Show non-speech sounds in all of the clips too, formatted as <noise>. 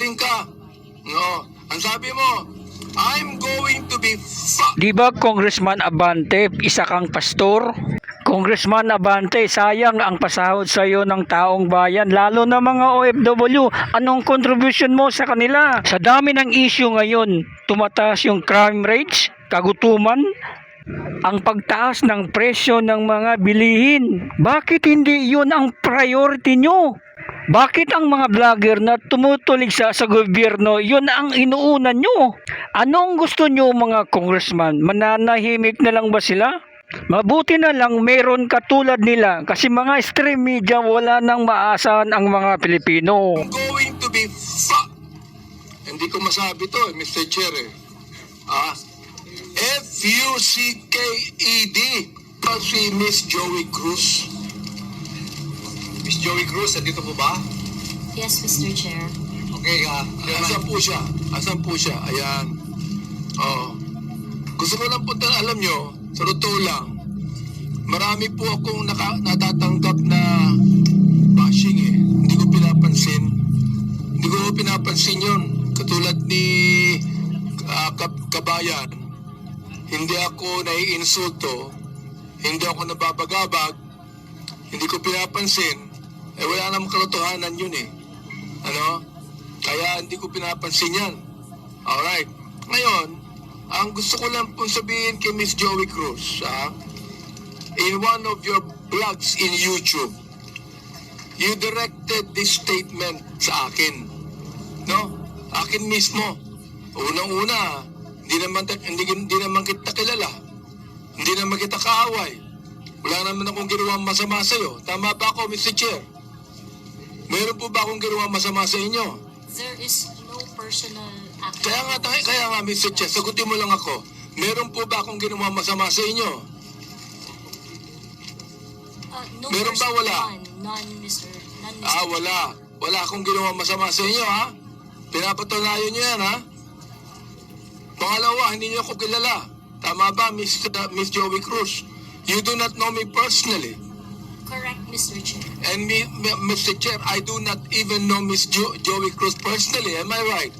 sinungaling ka. No. Ang sabi mo, I'm going to be fa- Di ba Congressman Abante, isa kang pastor? Congressman Abante, sayang ang pasahod sa iyo ng taong bayan, lalo na mga OFW. Anong contribution mo sa kanila? Sa dami ng issue ngayon, tumataas yung crime rates, kagutuman, ang pagtaas ng presyo ng mga bilihin. Bakit hindi yun ang priority nyo? Bakit ang mga vlogger na tumutulig sa, sa gobyerno, yun ang inuunan nyo? Anong gusto nyo mga congressman? Mananahimik na lang ba sila? Mabuti na lang meron katulad nila kasi mga stream media wala nang maasahan ang mga Pilipino. going to be fa- Hindi ko masabi to, eh, Mr. Chair. Eh. Ah, F-U-C-K-E-D. Pa si Miss Joey Cruz. Miss Joey Cruz, nandito po ba? Yes, Mr. Chair. Okay, ah, Asan po siya? Asan po siya? Ayan. Oh. Gusto ko lang po ta- alam nyo, sa totoo lang, marami po akong naka, natatanggap na bashing eh. Hindi ko pinapansin. Hindi ko pinapansin yun. Katulad ni ah, Kab- Kabayan, hindi ako naiinsulto, hindi ako nababagabag, hindi ko pinapansin, eh wala namang kalotohanan yun eh. Ano? Kaya hindi ko pinapansin yan. Alright. Ngayon, ang gusto ko lang pong sabihin kay Miss Joey Cruz, ha? in one of your vlogs in YouTube, you directed this statement sa akin. No? Akin mismo. Unang-una, hindi naman, hindi, hindi naman kita kilala. Hindi naman kita kaaway. Wala naman akong ginawang masama sa'yo. Tama ba ako, Mr. Chair? Meron po ba akong ginawang masama sa inyo? There is no personal action. Kaya nga, tayo, kaya nga, Mr. Chair, sagutin mo lang ako. Meron po ba akong ginawa masama sa inyo? Uh, no Meron ba? Wala? None, none, Mr. None, Mr. Ah, wala. Wala akong ginawa masama sa inyo, ha? Pinapatunayan nyo yan, ha? Pangalawa, hindi nyo ako kilala. Tama ba, Miss, uh, Miss Joey Cruz? You do not know me personally. Correct, Mr. Chair. And me, me- Mr. Chair, I do not even know Miss jo- Joey Cruz personally. Am I right?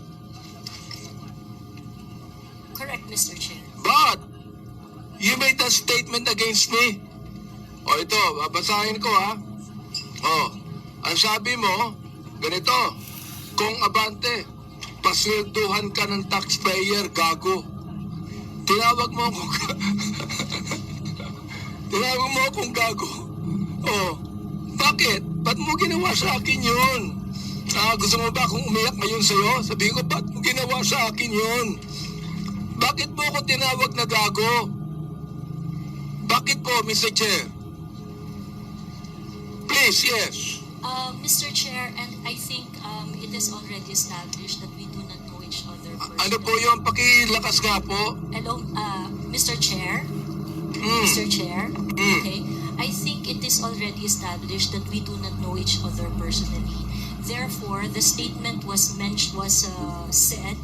Correct, Mr. Chair. But, you made a statement against me. O ito, babasahin ko ha. O, ang sabi mo, ganito, kung abante, paswelduhan ka ng taxpayer, gago. Tinawag mo akong <laughs> Tinawag mo akong gago. O, bakit? Ba't mo ginawa sa akin yun? Ah, gusto mo ba akong umiyak ngayon sa'yo? Sabihin ko, ba't mo ginawa sa akin yun? Bakit mo ako tinawag na gago? Bakit po, Mr. Chair? Please, yes. Uh, Mr. Chair, and I think um, it is already established that we do not know each other personally. Ano po yung pakilakas nga po? Hello, uh, Mr. Chair? Hmm. Mr. Chair? Mm. Okay. I think it is already established that we do not know each other personally. Therefore, the statement was mentioned was uh, said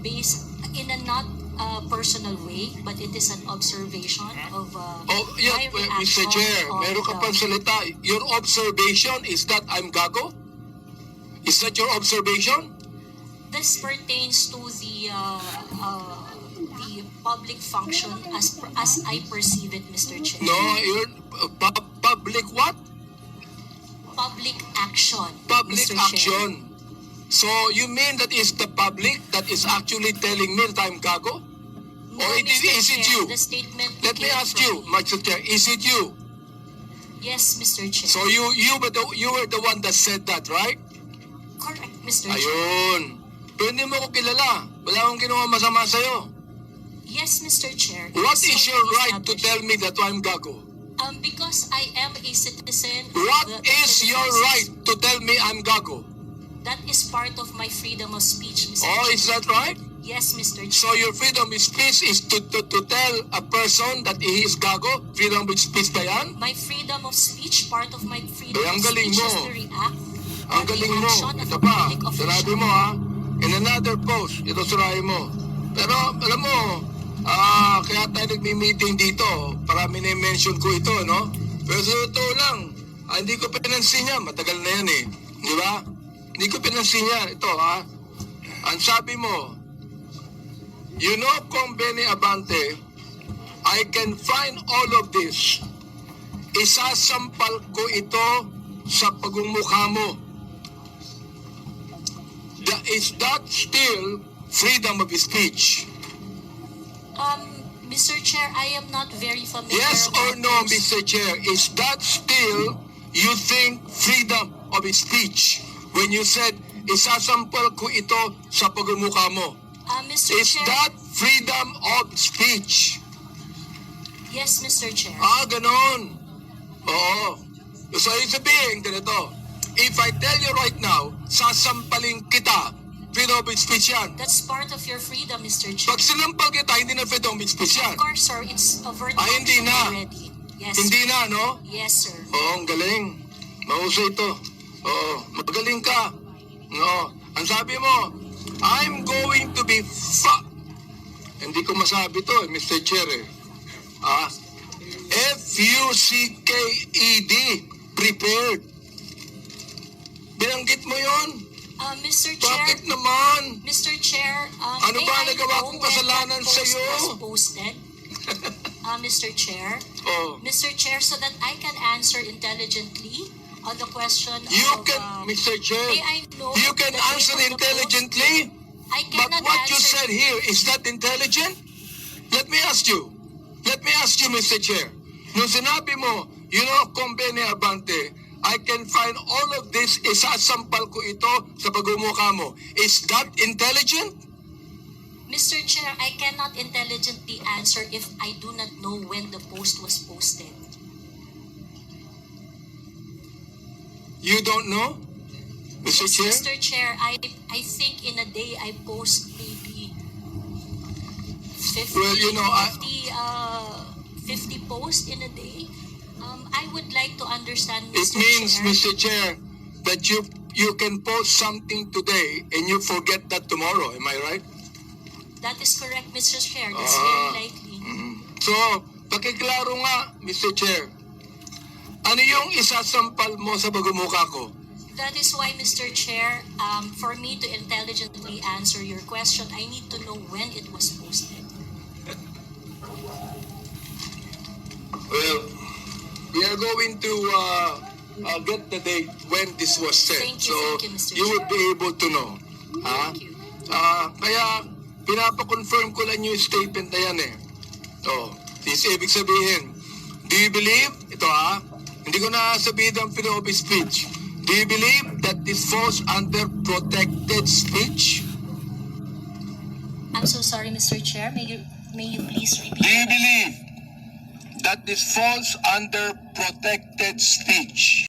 based in a not uh, personal way, but it is an observation of uh, Oh, yeah, my uh, reaction Mr. Chair, of meron ka pang salita. Your observation is that I'm gago? Is that your observation? This pertains to the uh, uh, public function as as I perceive it, Mr. Chair. No, you're uh, pu- public what? Public action. Public Mr. Chair. action. So you mean that is the public that is actually telling me that I'm gago? No, Or it is- Mr. is it Chair, you? The statement. Let me ask you, me. Mr. Chair, is it you? Yes, Mr. Chair. So you you were the you were the one that said that, right? Correct, Mr. Chair. Ayun. Pero hindi mo ko kilala. Wala akong ginawa masama sa'yo. Yes, Mr. Chair. What is your right to tell me that I'm gago? Um, because I am a citizen. of What the- of is your right to tell me I'm gago? That is part of my freedom of speech, Mr. Oh, Chair. is that right? Yes, Mr. Chair. So your freedom of speech is to, to, to tell a person that he is gago? Freedom of speech ba yan? my freedom of speech, part of my freedom Eh, ang of galing speech mo. is to react Ang galing mo. of Ito pa, sinabi mo ha. In another post, ito surahin mo. Pero alam mo, ah, kaya tayo nagmi-meeting dito. Parami na mention ko ito, no? Pero sa totoo lang, ah, hindi ko pinansin yan. Matagal na yan eh. Di ba? Hindi ko pinansin yan. Ito ha. Ang sabi mo, you know, Kong Benny Abante, I can find all of this. Isasampal ko ito sa pagmumukha mo. That is that still freedom of speech? Um, Mr. Chair, I am not very familiar. Yes or no, those- Mr. Chair? Is that still you think freedom of speech when you said isasampal ko ito sa pagmumukha mo? Uh, Mr. Is Chair, that freedom of speech? yes, Mr. Chair. Ah, ganon. Oo. So, ibig sabihin, ganito. If I tell you right now, sasampalin kita, freedom of speech yan. That's part of your freedom, Mr. Chair. Pag sinampal kita, hindi na freedom of speech yan. Of course, sir, it's overt Ah, hindi na. already. Yes, Hindi sir. na, no? Yes, sir. Oo, ang galing. Mahusay ito. Oo, magaling ka. No. Ang sabi mo, I'm going to be fa... Hindi ko masabi to, eh, Mr. Chair. Eh. Ah, F-U-C-K-E-D. E Prepared. Binanggit mo yon? Uh, Mr. Chair, Bakit naman? Mr. Chair, um, Ano may ba I nagawa know kong when kasalanan that post sa'yo? was posted? uh, Mr. Chair, Oh. Mr. Chair, so that I can answer intelligently on the question You of... can, um, Mr. Chair, may I know you can the date answer of the intelligently. I But cannot what you answer. said here, is that intelligent? Let me ask you. Let me ask you, Mr. Chair. Nung sinabi mo, you know, Combene Abante, I can find all of this, isasampal ko ito sa pagmumukha mo. Is that intelligent? Mr. Chair, I cannot intelligently answer if I do not know when the post was posted. You don't know? Mr. Yes, Chair? Mr. Chair, I I think in a day I post maybe 50, Well, you know, I- 50, uh, 50 posts in a day. Um, I would like understand, It Mr. means, Chair. Mr. Chair, that you you can post something today and you forget that tomorrow. Am I right? That is correct, Mr. Chair. That's Ah. very likely. So, pakiklaro nga, Mr. Chair. Ano yung isasampal mo sa pagmumukha ko? That is why, Mr. Chair, um, for me to intelligently answer your question, I need to know when it was posted. Well, we are going to uh, uh, get the date when this was said. Thank you, so, thank you, Mr. would be able to know. Ha? Thank you. Ah, kaya, pinapa-confirm ko lang yung statement na yan eh. Oh, is ibig sabihin, do you believe, ito ha, hindi ko na sabihin ang freedom of speech. Do you believe that this falls under protected speech? I'm so sorry, Mr. Chair. May you, may you please repeat? Do you believe that this falls under protected speech?